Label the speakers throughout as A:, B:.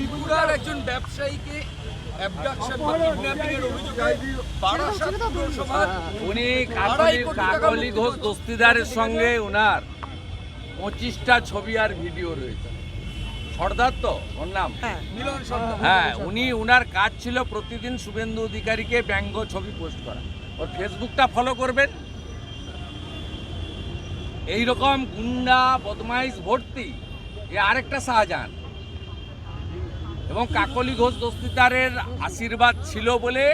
A: ত্রিপুরার একজন ব্যবসায়ীকে
B: উনি কাকলি ঘোষ দস্তিদারের সঙ্গে উনার পঁচিশটা ছবি আর ভিডিও রয়েছে। সর্দার তো ওর নাম? হ্যাঁ। উনি উনার কাজ ছিল প্রতিদিন শুভেন্দু অধিকারীকে ব্যঙ্গ ছবি পোস্ট করা। ওর ফেসবুকটা ফলো করবেন। এই রকম গুন্ডা বদমাইশ ভর্তি। এ আরেকটা শাহজাহান। এবং কাকলি ঘোষ দস্তিদারের আশীর্বাদ ছিল বলে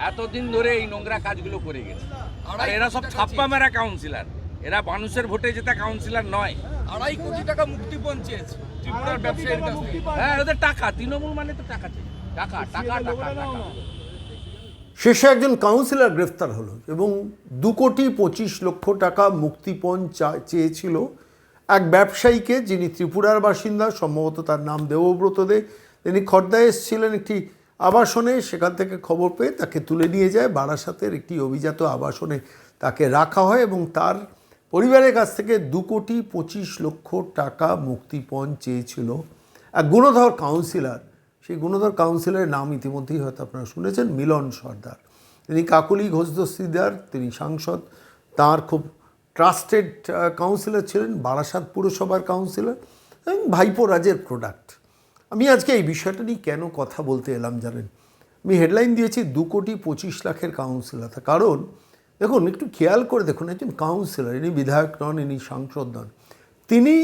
B: এতদিন ধরে এই নোংরা কাজগুলো করে গেছে। আর এরা সব ছাপ্পা মেরা কাউন্সিলর এরা মানুষের ভোটে জেতা কাউন্সিলর নয়।
A: আড়াই কোটি টাকা মুক্তিপণ চেয়েছে ত্রিপুরার ব্যবসায়ীর কাছ থেকে।
B: হ্যাঁ ওদের টাকা তৃণমূল মানে তো টাকা চাই টাকা টাকা টাকা টাকা।
C: শেষে একজন কাউন্সিলর গ্রেফতার হলো এবং দু কোটি পঁচিশ লক্ষ টাকা মুক্তিপণ চা- চেয়েছিল এক ব্যবসায়ীকে যিনি ত্রিপুরার বাসিন্দা, সম্ভবত তার নাম দেবব্রত দে তিনি খর্দায় এসেছিলেন একটি আবাসনে, সেখান থেকে খবর পেয়ে তাকে তুলে নিয়ে যায়। বারাসাতের একটি অভিজাত আবাসনে তাকে রাখা হয় এবং তার পরিবারের কাছ থেকে দু কোটি পঁচিশ লক্ষ টাকা মুক্তিপণ চেয়েছিল এক গুণধর কাউন্সিলর। সেই গুণধর কাউন্সিলরের নাম ইতিমধ্যেই হয়তো আপনারা শুনেছেন, মিলন সর্দার। তিনি কাকুলি ঘোষ দস্তিদার তিনি সাংসদ, তার খুব ট্রাস্টেড কাউন্সিলর ছিলেন, বারাসাত পুরসভার কাউন্সিলর এবং ভাইপো রাজের প্রোডাক্ট আমি আজকে এই বিষয়টা নিয়ে কেন কথা বলতে এলাম জানেন? আমি হেডলাইন দিয়েছি, দু কোটি পঁচিশ লাখের কাউন্সিলর তা। কারণ, দেখুন, একটু খেয়াল করে দেখুন, একজন কাউন্সিলর ইনি বিধায়ক নন, ইনি সাংসদ নন, তিনি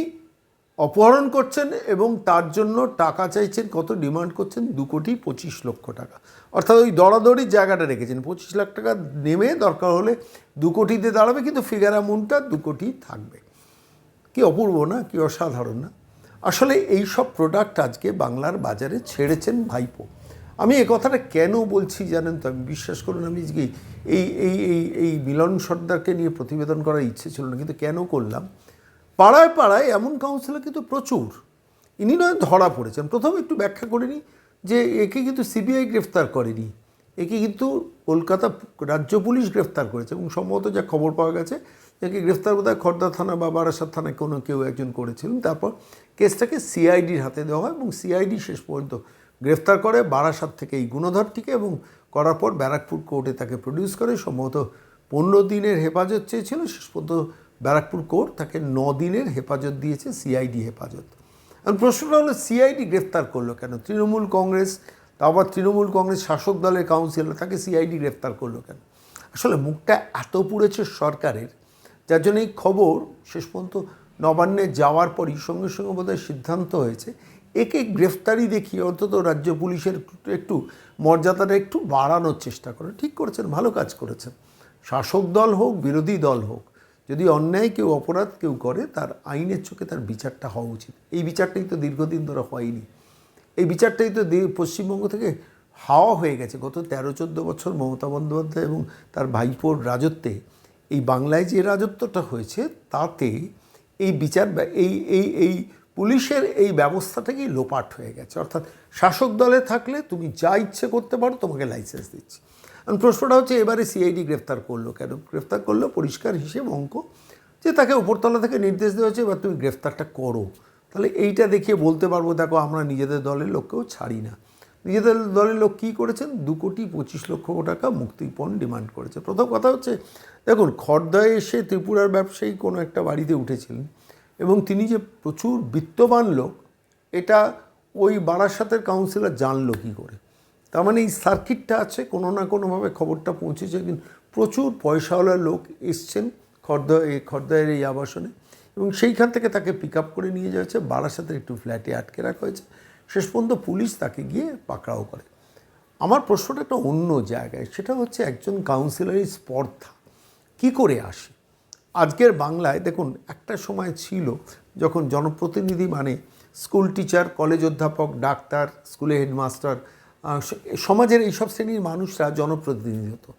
C: অপহরণ করছেন এবং তার জন্য টাকা চাইছেন, কত ডিমান্ড করছেন? দু কোটি পঁচিশ লক্ষ টাকা। অর্থাৎ ওই দরাদরির জায়গাটা রেখেছেন। পঁচিশ লাখ টাকা নেমে দরকার হলে দু কোটিতে দাঁড়াবে, কিন্তু ফিগার অ্যামাউন্টটা দু কোটি থাকবে। কি অপূর্ব না? কি অসাধারণ না? আসলে এই সব প্রোডাক্ট আজকে বাংলার বাজারে ছেড়েছেন ভাইপো। আমি এ কথাটা কেন বলছি জানেন তো? আমি বিশ্বাস করুন, আমি এই এই এই এই মিলন সর্দারকে নিয়ে প্রতিবেদন করার ইচ্ছে ছিল না, কিন্তু কেন করলাম? পাড়ায় পাড়ায় এমন কাউন্সিলর কিন্তু প্রচুর। ইনি নয় ধরা পড়েছেন। প্রথমে একটু ব্যাখ্যা করে নিই যে একে কিন্তু সিবিআই গ্রেফতার করেনি। একে কিন্তু কলকাতা রাজ্য পুলিশ গ্রেফতার করেছে এবং সম্ভবত যা খবর পাওয়া গেছে, একে গ্রেফতার বোধহয় খর্দা থানা বা বারাসাত থানায় কোনো কেউ একজন করেছিলেন। তারপর কেসটাকে সিআইডির হাতে দেওয়া হয় এবং সিআইডি শেষ পর্যন্ত গ্রেফতার করে বারাসাত থেকে এই গুণধরটিকে এবং করার পর ব্যারাকপুর কোর্টে তাকে প্রডিউস করে। সম্ভবত পনেরো দিনের হেফাজত চেয়েছিল। শেষ পর্যন্ত ব্যারাকপুর কোর্ট তাকে ন দিনের হেফাজত দিয়েছে, সিআইডি হেফাজত। এখন প্রশ্নটা হলো, সিআইডি গ্রেফতার করল কেন? তৃণমূল কংগ্রেস তারপর তৃণমূল কংগ্রেস শাসক দলের কাউন্সিলর, তাকে সিআইডি গ্রেফতার করল কেন? আসলে মুখটা এত পুড়েছে সরকারের, যার জন্য এই খবর শেষ পর্যন্ত নবান্নে যাওয়ার পরই সঙ্গে সঙ্গে বোধহয় সিদ্ধান্ত হয়েছে, একে গ্রেফতারি দেখিয়ে অন্তত রাজ্য পুলিশের একটু- একটু মর্যাদাটা একটু বাড়ানোর চেষ্টা করে। ঠিক করেছেন, ভালো কাজ করেছেন। শাসক দল হোক, বিরোধী দল হোক যদি অন্যায় কেউ, অপরাধ কেউ করে, তার আইনের চোখে তার বিচারটা হওয়া উচিত। এই বিচারটাই তো দীর্ঘদিন ধরে হয়নি। এই বিচারটাই তো পশ্চিমবঙ্গ থেকে হাওয়া হয়ে গেছে। গত তেরো, চোদ্দ বছর মমতা বন্দ্যোপাধ্যায় এবং তার ভাইপোর রাজত্বে এই বাংলায় যে রাজত্বটা হয়েছে, তাতে এই বিচার এই এই এই পুলিশের এই ব্যবস্থাটাকেই লোপাট হয়ে গেছে। অর্থাৎ শাসক দলে থাকলে তুমি যা ইচ্ছে করতে পারো, তোমাকে লাইসেন্স দিচ্ছি। এখন প্রশ্নটা হচ্ছে, এবারে সিআইডি গ্রেফতার করল কেন? গ্রেফতার করল পরিষ্কার হিসেব অঙ্ক, যে তাকে উপরতলা থেকে নির্দেশ দেওয়া হয়েছে, এবার তুমি গ্রেফতারটা করো। তাহলে এইটা দেখিয়ে বলতে পারব, দেখো আমরা নিজেদের দলের লোককেও ছাড়ি না। নিজেদের দলের লোক কী করেছেন? দু কোটি পঁচিশ লক্ষ টাকা মুক্তিপণ ডিমান্ড করেছে। প্রথম কথা হচ্ছে, দেখুন, খর্দায় এসে ত্রিপুরার ব্যবসায়ী কোনো একটা বাড়িতে উঠেছিলেন এবং তিনি যে প্রচুর বিত্তবান লোক, এটা ওই বারাসাতের কাউন্সিলর জানলো কী করে? তার মানে এই সার্কিটটা আছে, কোনো না কোনোভাবে খবরটা পৌঁছেছে, কিন্তু প্রচুর পয়সাওয়ালা লোক এসছেন খর্দা এই খর্দায়ের এই আবাসনে এবং সেইখান থেকে তাকে পিক আপ করে নিয়ে হয়েছে বারাসাতের একটু ফ্ল্যাটে আটকে রাখা হয়েছে। শেষ পর্যন্ত পুলিশ তাকে গিয়ে পাকড়াও করে। আমার প্রশ্নটা একটা অন্য জায়গায়, সেটা হচ্ছে একজন কাউন্সিলরের স্পর্ধা। কি করে আসে? আজকের বাংলায় দেখুন, একটা সময় ছিল যখন জনপ্রতিনিধি মানে স্কুল টিচার কলেজ অধ্যাপক, ডাক্তার স্কুলে হেডমাস্টার সমাজের এইসব শ্রেণির মানুষরা জনপ্রতিনিধি হতো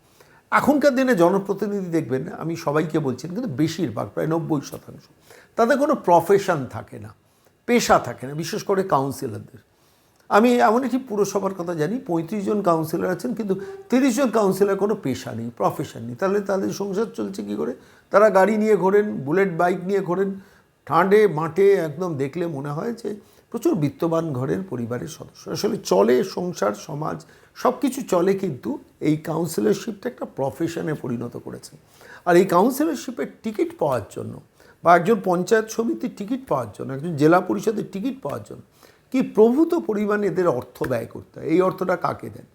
C: এখনকার দিনে জনপ্রতিনিধি দেখবেন, আমি সবাইকে বলছি, কিন্তু বেশিরভাগ, প্রায় নব্বই শতাংশ, তাদের কোনো প্রফেশন থাকে না, পেশা থাকে না, বিশেষ করে কাউন্সিলরদের আমি এমন একটি পুরসভার কথা জানি, পঁয়ত্রিশ জন কাউন্সিলর আছেন, কিন্তু তিরিশ জন কাউন্সিলর কোনো পেশা নেই প্রফেশন নেই। তাহলে তাদের সংসার চলছে কী করে? তারা গাড়ি নিয়ে ঘোরেন বুলেট বাইক নিয়ে ঘোরেন, ঠান্ডে মাঠে একদম দেখলে মনে হয় যে প্রচুর বিত্তবান ঘরের পরিবারের সদস্য। আসলে চলে সংসার, সমাজ সব কিছু চলে কিন্তু এই কাউন্সিলরশিপটা একটা প্রফেশনে পরিণত করেছে। আর এই কাউন্সিলরশিপের টিকিট পাওয়ার জন্য বা একজন পঞ্চায়েত সমিতির টিকিট পাওয়ার জন্য, একজন জেলা পরিষদের টিকিট পাওয়ার জন্য কি প্রভূত পরিমাণে এদের অর্থ ব্যয় করতে হয়? এই অর্থটা কাকে দেন?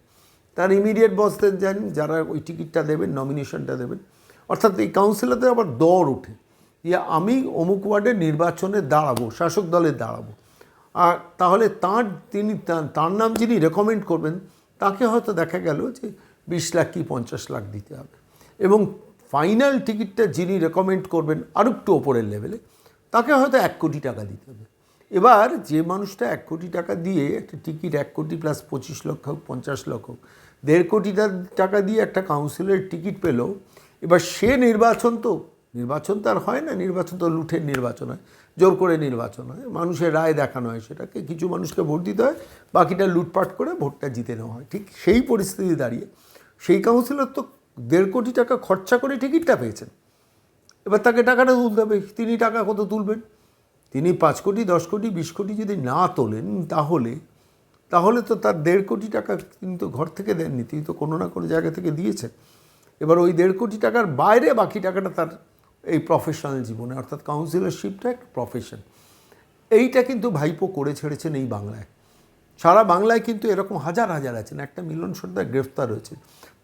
C: তার ইমিডিয়েট বসদের দেন, যারা ওই টিকিটটা দেবেন নমিনেশনটা দেবেন। অর্থাৎ এই কাউন্সিলরদের আবার দর ওঠে। যে আমি অমুক ওয়ার্ডের নির্বাচনে দাঁড়াবো, শাসক দলে দাঁড়াবো আর তাহলে তার তিনি তার নাম যিনি রেকমেন্ড করবেন, তাকে হয়তো দেখা গেল যে বিশ লাখ কি পঞ্চাশ লাখ দিতে হবে। এবং ফাইনাল টিকিটটা যিনি রেকমেন্ড করবেন আর একটু ওপরের লেভেলে তাকে হয়তো এক কোটি টাকা দিতে হবে। এবার যে মানুষটা এক কোটি টাকা দিয়ে একটা টিকিট এক কোটি প্লাস পঁচিশ লক্ষ হোক, পঞ্চাশ লক্ষ হোক, দেড় কোটি টাকা দিয়ে একটা কাউন্সিলের টিকিট পেল, এবার সে নির্বাচন তো নির্বাচন তো আর হয় না, নির্বাচন তো লুঠের নির্বাচন হয়। জোর করে নির্বাচন হয়। মানুষের রায় দেখানো হয় সেটাকে, কিছু মানুষকে ভোট দিতে হয়, বাকিটা লুটপাট করে ভোটটা জিতে নেওয়া হয়। ঠিক সেই পরিস্থিতি দাঁড়িয়ে সেই কাউন্সিলর তো দেড় কোটি টাকা খরচা করে টিকিটটা পেয়েছেন। এবার তাকে টাকাটা তুলতে হবে, তিনি টাকা কত তুলবেন? তিনি পাঁচ কোটি, দশ কোটি, বিশ কোটি যদি না তোলেন তাহলে তাহলে তো তার দেড় কোটি টাকা তিনি তো ঘর থেকে দেননি, তিনি তো কোনো না কোনো জায়গা থেকে দিয়েছেন। এবার ওই দেড় কোটি টাকার বাইরে বাকি টাকাটা তার এই প্রফেশনাল জীবনে, অর্থাৎ কাউন্সিলরশিপটা একটা প্রফেশন এইটা কিন্তু ভাইপো করে ছেড়েছেন এই বাংলায়। সারা বাংলায় কিন্তু এরকম হাজার হাজার আছেন। একটা মিলন সর্দার গ্রেফতার হয়েছে।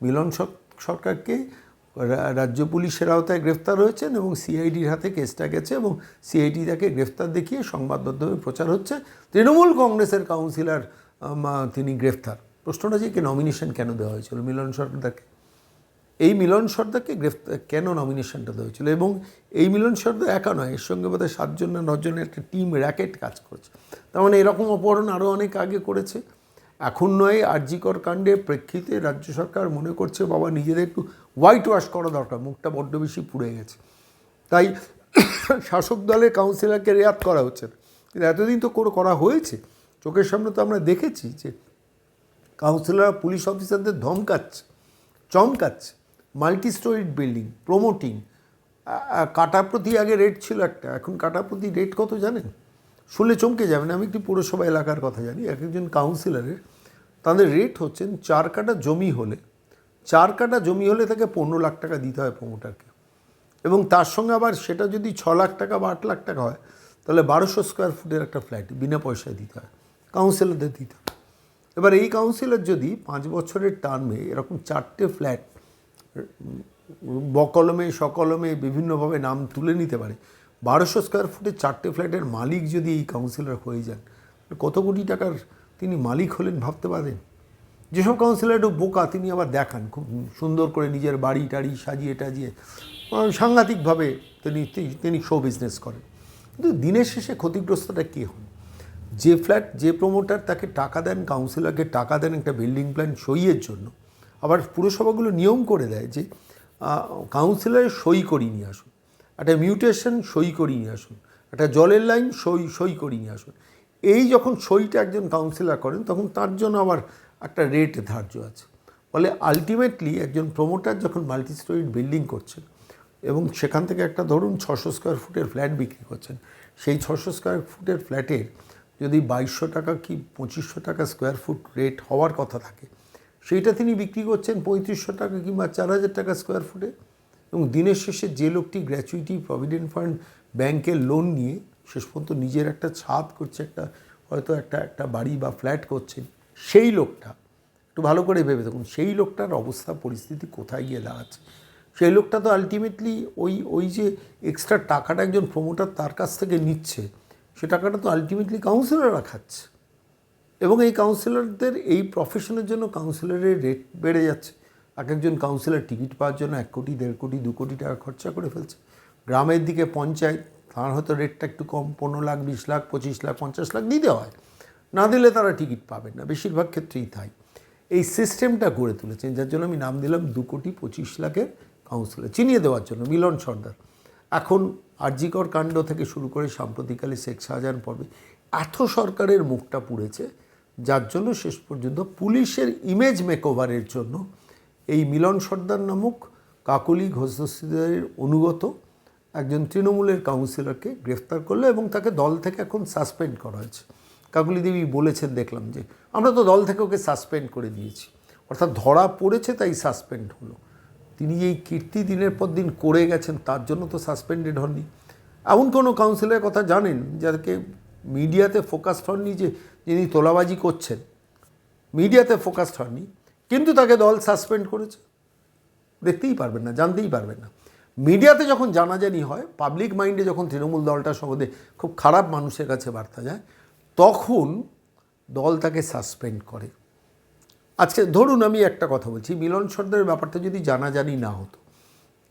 C: মিলন সর- সরকারকে রাজ্য পুলিশের আওতায় গ্রেফতার হয়েছেন এবং সিআইডির হাতে কেসটা গেছে এবং সিআইডি তাকে গ্রেফতার দেখিয়ে সংবাদ মাধ্যমে প্রচার হচ্ছে। তৃণমূল কংগ্রেসের কাউন্সিলর তিনি গ্রেফতার। প্রশ্নটা যে কি নমিনেশন কেন দেওয়া হয়েছিল মিলন সরকারকে এই মিলন সর্দারকে গ্রেফতার, কেন নমিনেশনটা দেওয়া হয়েছিল? এবং এই মিলন সর্দার একা নয়, এর সঙ্গে বোধহয় সাতজন না নজনের একটা টিম র্যাকেট কাজ করছে। তার মানে এরকম অপহরণ আরও অনেক আগে করেছে। এখন নয়, আরজিকর কাণ্ডের প্রেক্ষিতে রাজ্য সরকার মনে করছে, বাবা, নিজেদের একটু হোয়াইট ওয়াশ করা দরকার, মুখটা বড্ড বেশি পুড়ে গেছে। তাই শাসক দলের কাউন্সিলরকে রেয়াত করা হচ্ছে না। কিন্তু এতদিন তো করে করা হয়েছে। চোখের সামনে তো আমরা দেখেছি যে কাউন্সিলর পুলিশ অফিসারদের ধমকাচ্ছে, চমকাচ্ছে। মাল্টি স্টোরিড বিল্ডিং প্রমোটিং কাটা প্রতি আগে রেট ছিল একটা, এখন কাটা প্রতি রেট কত জানেন? শুনলে চমকে যাবেন, আমি একটি পৌরসভা এলাকার কথা জানি, এক একজন কাউন্সিলরের তাদের রেট হচ্ছেন চার কাটা জমি হলে, চার কাটা জমি হলে তাকে পনেরো লাখ টাকা দিতে হয় প্রমোটারকে এবং তার সঙ্গে আবার সেটা যদি ছ লাখ টাকা বা আট লাখ টাকা হয়, তাহলে বারোশো স্কোয়ার ফুটের একটা ফ্ল্যাট বিনা পয়সায় দিতে হয় কাউন্সিলরদের দিতে হয়। এবার এই কাউন্সিলর যদি পাঁচ বছরের টার্মে এরকম চারটে ফ্ল্যাট বকলমে, সকলমে বিভিন্নভাবে নাম তুলে নিতে পারে। বারোশো স্কোয়ার ফুটে চারটে ফ্ল্যাটের মালিক যদি এই কাউন্সিলর হয়ে যান, কত কোটি টাকার তিনি মালিক হলেন ভাবতে পারেন যেসব কাউন্সিলর একটু বোকা, তিনি আবার দেখান, খুব সুন্দর করে নিজের বাড়ি টাড়ি সাজিয়ে টাজিয়ে সাংঘাতিকভাবে তিনি তিনি শো বিজনেস করেন। কিন্তু দিনের শেষে ক্ষতিগ্রস্তটা কে হন? যে ফ্ল্যাট যে প্রমোটার তাকে টাকা দেন কাউন্সিলরকে টাকা দেন একটা বিল্ডিং প্ল্যান সইয়ের জন্য আবার পুরসভাগুলো নিয়ম করে দেয় যে কাউন্সিলরের সই করিয়ে নিয়ে আসুন, একটা মিউটেশন সই করিয়ে নিয়ে আসুন, একটা জলের লাইন সই সই করিয়ে নিয়ে আসুন। এই যখন সইটা একজন কাউন্সিলর করেন, তখন তার জন্য আবার একটা রেট ধার্য আছে। ফলে আলটিমেটলি একজন প্রমোটার যখন মাল্টি স্টোরিড বিল্ডিং করছেন এবং সেখান থেকে একটা ধরুন ছশো স্কোয়ার ফুটের ফ্ল্যাট বিক্রি করছেন, সেই ছশো স্কোয়ার ফুটের ফ্ল্যাটের যদি বাইশশো টাকা কি পঁচিশশো টাকা স্কোয়ার ফুট রেট হওয়ার কথা থাকে সেইটা তিনি বিক্রি করছেন পঁয়ত্রিশশো টাকা কিংবা চার হাজার টাকা স্কোয়ার ফুটে এবং দিনের শেষে যে লোকটি গ্র্যাচুইটি প্রভিডেন্ট ফান্ড ব্যাংকের লোন নিয়ে শেষ পর্যন্ত নিজের একটা ছাদ করছে, একটা হয়তো একটা একটা বাড়ি বা ফ্ল্যাট করছেন সেই লোকটা, একটু ভালো করে ভেবে দেখুন, সেই লোকটার অবস্থা, পরিস্থিতি কোথায় গিয়ে দাঁড়াচ্ছে? সেই লোকটা তো আলটিমেটলি ওই ওই যে এক্সট্রা টাকাটা একজন প্রমোটার তার কাছ থেকে নিচ্ছে, সে টাকাটা তো আলটিমেটলি কাউন্সিলররা খাচ্ছে। এবং এই কাউন্সিলরদের এই প্রফেশনের জন্য কাউন্সিলরের রেট বেড়ে যাচ্ছে। এক একজন কাউন্সিলর টিকিট পাওয়ার জন্য এক কোটি, দেড় কোটি, দু কোটি টাকা খরচা করে ফেলছে। গ্রামের দিকে পঞ্চায়েত, তার হয়তো রেটটা একটু কম, পনেরো লাখ, বিশ লাখ, পঁচিশ লাখ, পঞ্চাশ লাখ দিতে হয়। না দিলে তারা টিকিট পাবেন না, বেশিরভাগ ক্ষেত্রেই তাই। এই সিস্টেমটা গড়ে তুলেছেন, যার জন্য আমি নাম দিলাম দু কোটি, পঁচিশ লাখের কাউন্সিলর চিনিয়ে দেওয়ার জন্য, মিলন সর্দার। এখন আরজিকর কাণ্ড থেকে শুরু করে সাম্প্রতিককালে শেখ শাহজাহান পর্বে এত সরকারের মুখটা পুড়েছে যার জন্য শেষ পর্যন্ত পুলিশের ইমেজ মেকওভারের জন্য এই মিলন সর্দার নামক কাকলি ঘোষদস্তিদারের অনুগত একজন তৃণমূলের কাউন্সিলরকে গ্রেফতার করল এবং তাকে দল থেকে এখন সাসপেন্ড করা হয়েছে। কাকুলি দেবী বলেছেন, দেখলাম যে আমরা তো দল থেকে ওকে সাসপেন্ড করে দিয়েছি। অর্থাৎ ধরা পড়েছে, তাই সাসপেন্ড হলো। তিনি এই কীর্তি দিনের পর দিন করে গেছেন, তার জন্য তো সাসপেন্ডেড হননি। এমন কোনো কাউন্সিলের কথা জানেন, যাদেরকে মিডিয়াতে ফোকাসড হননি যে যিনি তোলাবাজি করছেন। মিডিয়াতে ফোকাসড হননি, কিন্তু তাকে দল সাসপেন্ড করেছে। দেখতেই পারবেন না, জানতেই পারবেন না। মিডিয়াতে যখন জানাজানি হয় পাবলিক মাইন্ডে যখন তৃণমূল দলটার সম্বন্ধে খুব খারাপ মানুষের কাছে বার্তা যায়, তখন দল তাকে সাসপেন্ড করে। আজকে ধরুন আমি একটা কথা বলছি, মিলন সর্দারের ব্যাপারটা যদি জানাজানি না হতো,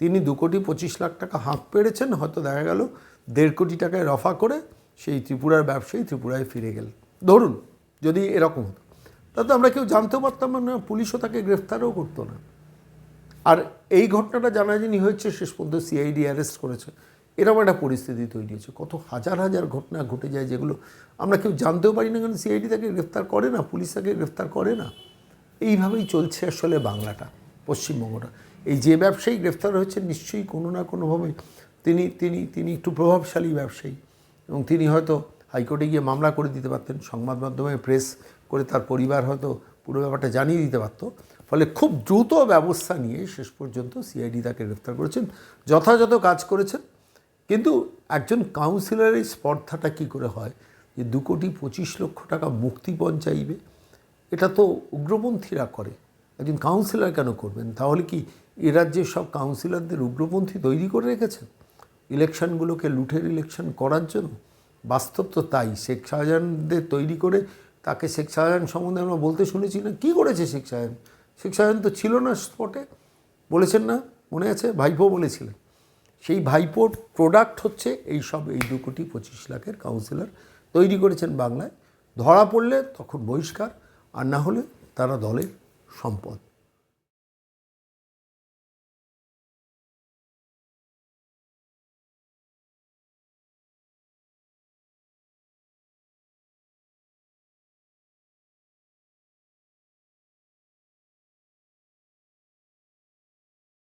C: তিনি দু কোটি পঁচিশ লাখ টাকা হাঁক পেরেছেন হয়তো দেখা গেল দেড় কোটি টাকায় রফা করে সেই ত্রিপুরার ব্যবসায়ী ত্রিপুরায় ফিরে গেলেন ধরুন, যদি এরকম হতো। তাতে আমরা কেউ জানতেও পারতাম না, পুলিশও তাকে গ্রেফতারও করতো না। আর এই ঘটনাটা জানাজানি হয়েছে, শেষ পর্যন্ত সিআইডি অ্যারেস্ট করেছে। এরকম একটা পরিস্থিতি তৈরি হয়েছে। কত হাজার হাজার ঘটনা ঘটে যায় যেগুলো আমরা কেউ জানতেও পারি না, কারণ সিআইডি তাকে গ্রেফতার করে না, পুলিশ তাকে গ্রেফতার করে না। এইভাবেই চলছে আসলে বাংলাটা, পশ্চিমবঙ্গটা। এই যে ব্যবসায়ী গ্রেফতার হয়েছে নিশ্চয়ই কোনো না কোনোভাবে তিনি তিনি তিনি একটু প্রভাবশালী ব্যবসায়ী। এবং তিনি হয়তো হাইকোর্টে গিয়ে মামলা করে দিতে পারতেন, সংবাদ মাধ্যমে প্রেস করে তার পরিবার হয়তো পুরো ব্যাপারটা জানিয়ে দিতে পারত। ফলে খুব দ্রুত ব্যবস্থা নিয়ে শেষ পর্যন্ত সিআইডি তাকে গ্রেফতার করেছেন, যথাযথ কাজ করেছেন। কিন্তু একজন কাউন্সিলরের স্পর্ধাটা কী করে হয়? যে দু কোটি পঁচিশ লক্ষ টাকা মুক্তিপণ চাইবে, এটা তো উগ্রপন্থীরা করে। একজন কাউন্সিলর কেন করবেন? তাহলে কি এ রাজ্যের সব কাউন্সিলরদের উগ্রপন্থী তৈরি করে রেখেছেন? ইলেকশনগুলোকে লুঠের ইলেকশন করার জন্য, বাস্তব তো তাই। শেখ শাহজাহানদের তৈরি করে তাকে শেখ শাহজাহান সম্বন্ধে আমরা বলতে শুনেছি না। কী করেছে শেখ শাহজাহান? শেখ শাহজাহান তো ছিল না স্পটে। বলেছেন না? মনে আছে? ভাইপো বলেছিলেন। সেই ভাইপোর প্রোডাক্ট হচ্ছে এই সব এই দু কোটি পঁচিশ লাখের কাউন্সিলর তৈরি করেছেন বাংলায়। ধরা পড়লে তখন বহিষ্কার, আর না হলে তারা দলের সম্পদ।